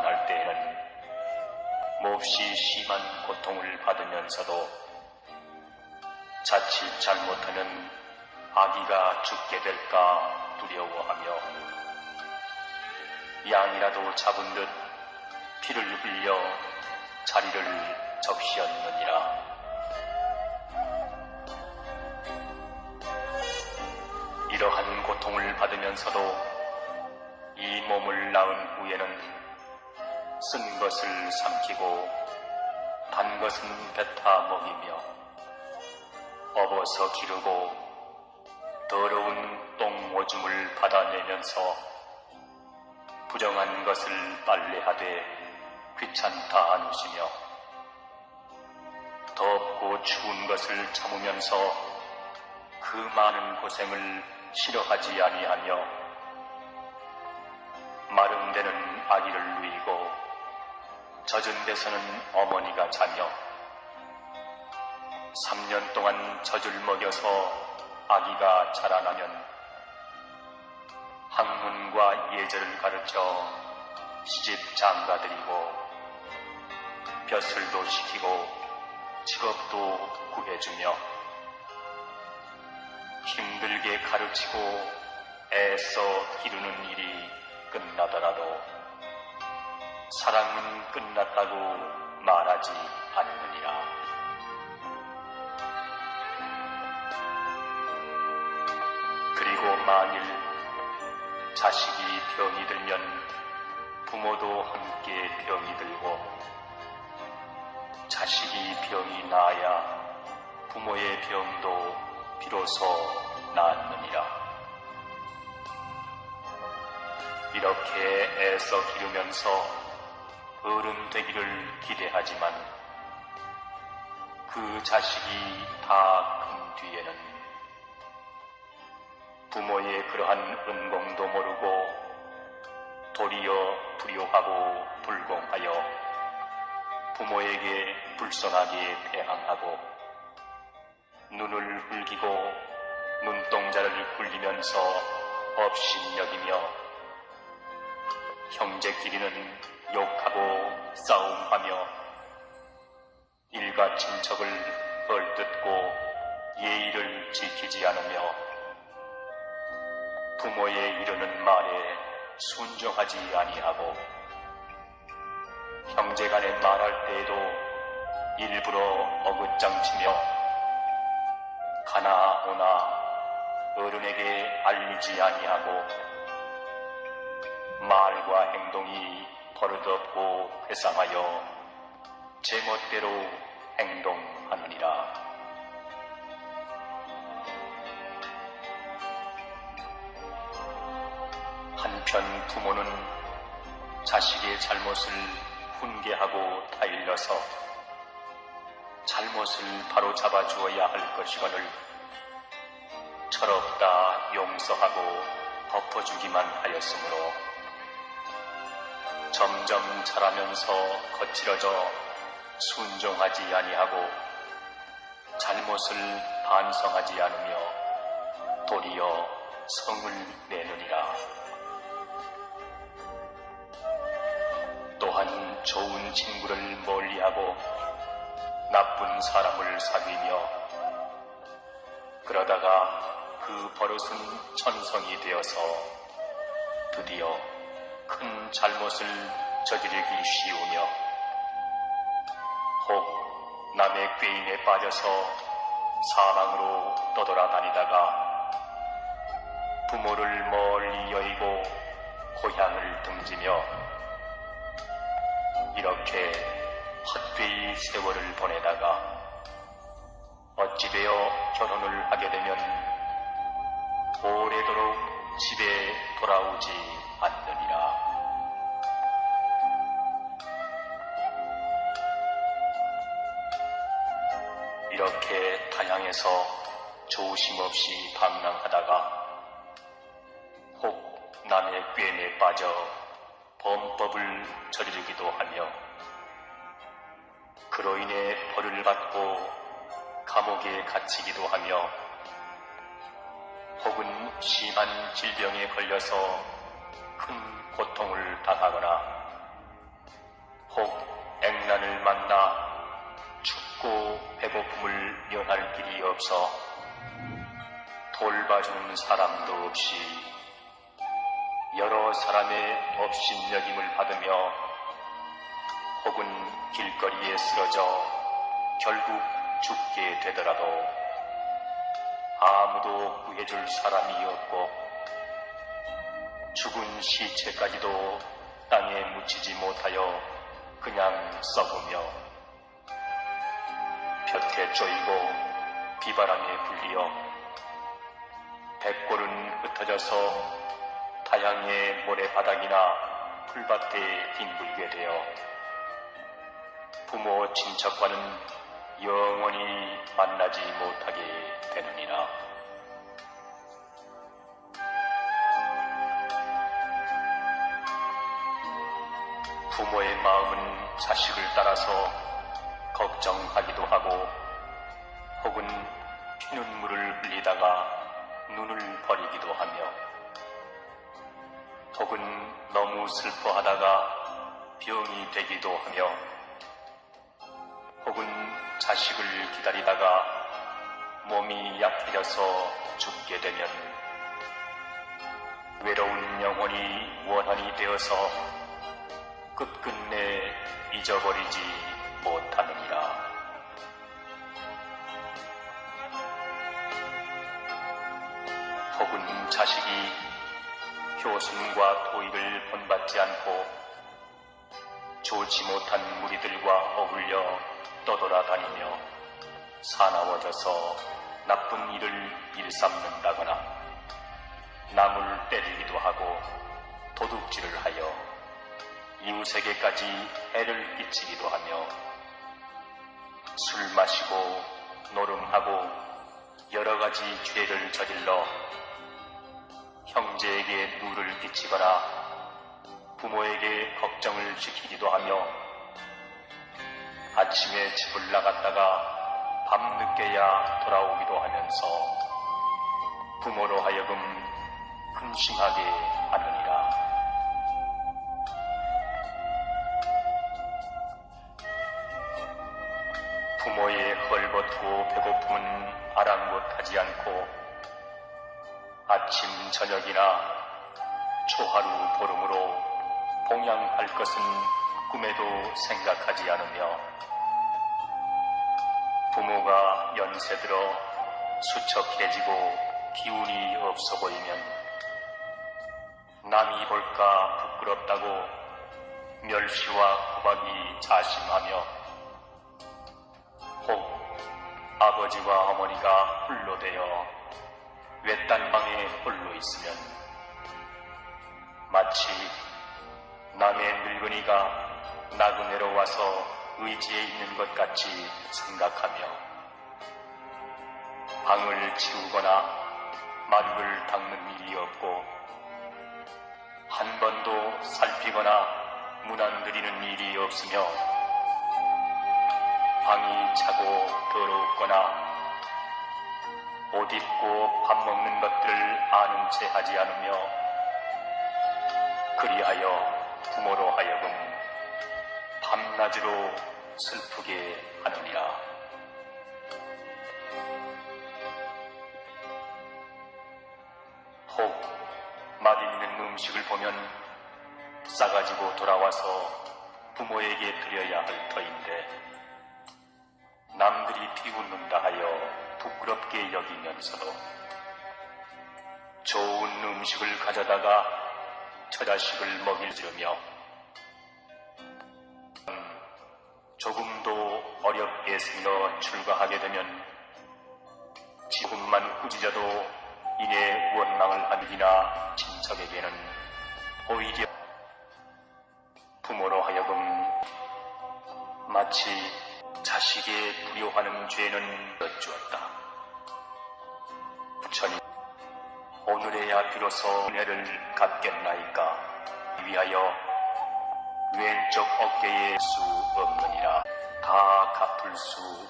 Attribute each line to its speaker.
Speaker 1: 태어날 때에는 몹시 심한 고통을 받으면서도 자칫 잘못하면 아기가 죽게 될까 두려워하며 양이라도 잡은 듯 피를 흘려 자리를 적시었느니라. 이러한 고통을 받으면서도 이 몸을 낳은 후에는 쓴 것을 삼키고 단 것은 뱉어 먹이며 업어서 기르고 더러운 똥 오줌을 받아내면서 부정한 것을 빨래하되 귀찮다 않으시며 덥고 추운 것을 참으면서 그 많은 고생을 싫어하지 아니하며 마른 데는 아기를 누이고 젖은 데서는 어머니가 자며 3년 동안 젖을 먹여서 아기가 자라나면 학문과 예절을 가르쳐 시집 장가드리고 벼슬도 시키고 직업도 구해주며 힘들게 가르치고 애써 기르는 일이 끝나더라도 사랑은 끝났다고 말하지 않느니라. 그리고 만일 자식이 병이 들면 부모도 함께 병이 들고 자식이 병이 나야 부모의 병도 비로소 낫느니라. 이렇게 애써 기르면서 어른 되기를 기대하지만 그 자식이 다 큰 뒤에는 부모의 그러한 은공도 모르고 도리어 불효하고 불공하여 부모에게 불선하게 대항하고 눈을 흘기고 눈동자를 굴리면서 업신여기며 형제끼리는 욕하고 싸움하며 일가 친척을 얼뜯고 예의를 지키지 않으며 부모의 이르는 말에 순종하지 아니하고 형제간에 말할 때에도 일부러 어긋장치며 가나 오나 어른에게 알리지 아니하고 말과 행동이 버릇없고 회상하여 제멋대로 행동하느니라. 한편 부모는 자식의 잘못을 훈계하고 타일러서 잘못을 바로 잡아 주어야 할 것이거늘 철없다 용서하고 덮어주기만 하였으므로 점점 자라면서 거칠어져 순종하지 아니하고 잘못을 반성하지 않으며 도리어 성을 내느니라. 또한 좋은 친구를 멀리하고 나쁜 사람을 사귀며 그러다가 그 버릇은 천성이 되어서 드디어 큰 잘못을 저지르기 쉬우며 혹 남의 꾀임에 빠져서 사방으로 떠돌아다니다가 부모를 멀리 여의고 고향을 등지며 이렇게 헛되이 세월을 보내다가 어찌되어 결혼을 하게 되면 오래도록 집에 돌아오지 않느니라. 이렇게 타향에서 조심 없이 방랑하다가 혹 남의 꾀에 빠져 범법을 저지르기도 하며 그로 인해 벌을 받고 감옥에 갇히기도 하며 혹은 심한 질병에 걸려서 큰 고통을 당하거나 없어 돌봐주는 사람도 없이 여러 사람의 업신여김을 받으며 혹은 길거리에 쓰러져 결국 죽게 되더라도 아무도 구해줄 사람이 없고 죽은 시체까지도 땅에 묻히지 못하여 그냥 썩으며 볕에 쪼이고 비바람에 불리어 백골은 흩어져서 타양의 모래바닥이나 풀밭에 뒹굴게 되어 부모 친척과는 영원히 만나지 못하게 되느니라. 부모의 마음은 자식을 따라서 걱정하기도 하고 혹은 피눈물을 흘리다가 눈을 버리기도 하며 혹은 너무 슬퍼하다가 병이 되기도 하며 혹은 자식을 기다리다가 몸이 약해져서 죽게 되면 외로운 영혼이 원한이 되어서 끝끝내 잊어버리지 못하느니라. 혹은 자식이 효순과 도의를 본받지 않고 좋지 못한 무리들과 어울려 떠돌아다니며 사나워져서 나쁜 일을 일삼는다거나 남을 때리기도 하고 도둑질을 하여 이웃에게까지 해를 끼치기도 하며 술 마시고 노름하고 여러 가지 죄를 저질러 형제에게 누를 끼치거나 부모에게 걱정을 시키기도 하며 아침에 집을 나갔다가 밤늦게야 돌아오기도 하면서 부모로 하여금 근심하게 배고픔은 아랑곳하지 않고 아침 저녁이나 초하루 보름으로 봉양할 것은 꿈에도 생각하지 않으며 부모가 연세 들어 수척해지고 기운이 없어 보이면 남이 볼까 부끄럽다고 멸시와 구박이 자심하며 혹 아버지와 어머니가 홀로 되어 외딴 방에 홀로 있으면 마치 남의 늙은이가 나그네로 와서 의지에 있는 것 같이 생각하며 방을 치우거나 마루를 닦는 일이 없고 한 번도 살피거나 문안 드리는 일이 없으며 방이 차고 더럽거나 옷 입고 밥 먹는 것들을 아는 채 하지 않으며 그리하여 부모로 하여금 밤낮으로 슬프게 하느니라. 혹 맛있는 음식을 보면 싸가지고 돌아와서 부모에게 드려야 할 터인데 남들이 비웃는다 하여 부끄럽게 여기면서도 좋은 음식을 가져다가 처자식을 먹일 지르며 조금도 어렵게 생겨 출가하게 되면 지금만 꾸짖어도 이내 원망을 하기나 친척에게는 오히려 부모로 하여금 마치 자식의 두려워하는 죄는 여쭈었다. 부처님, 오늘에야 비로소 은혜를 갖겠나이까 위하여 왼쪽 어깨에 수 없느니라 다 갚을 수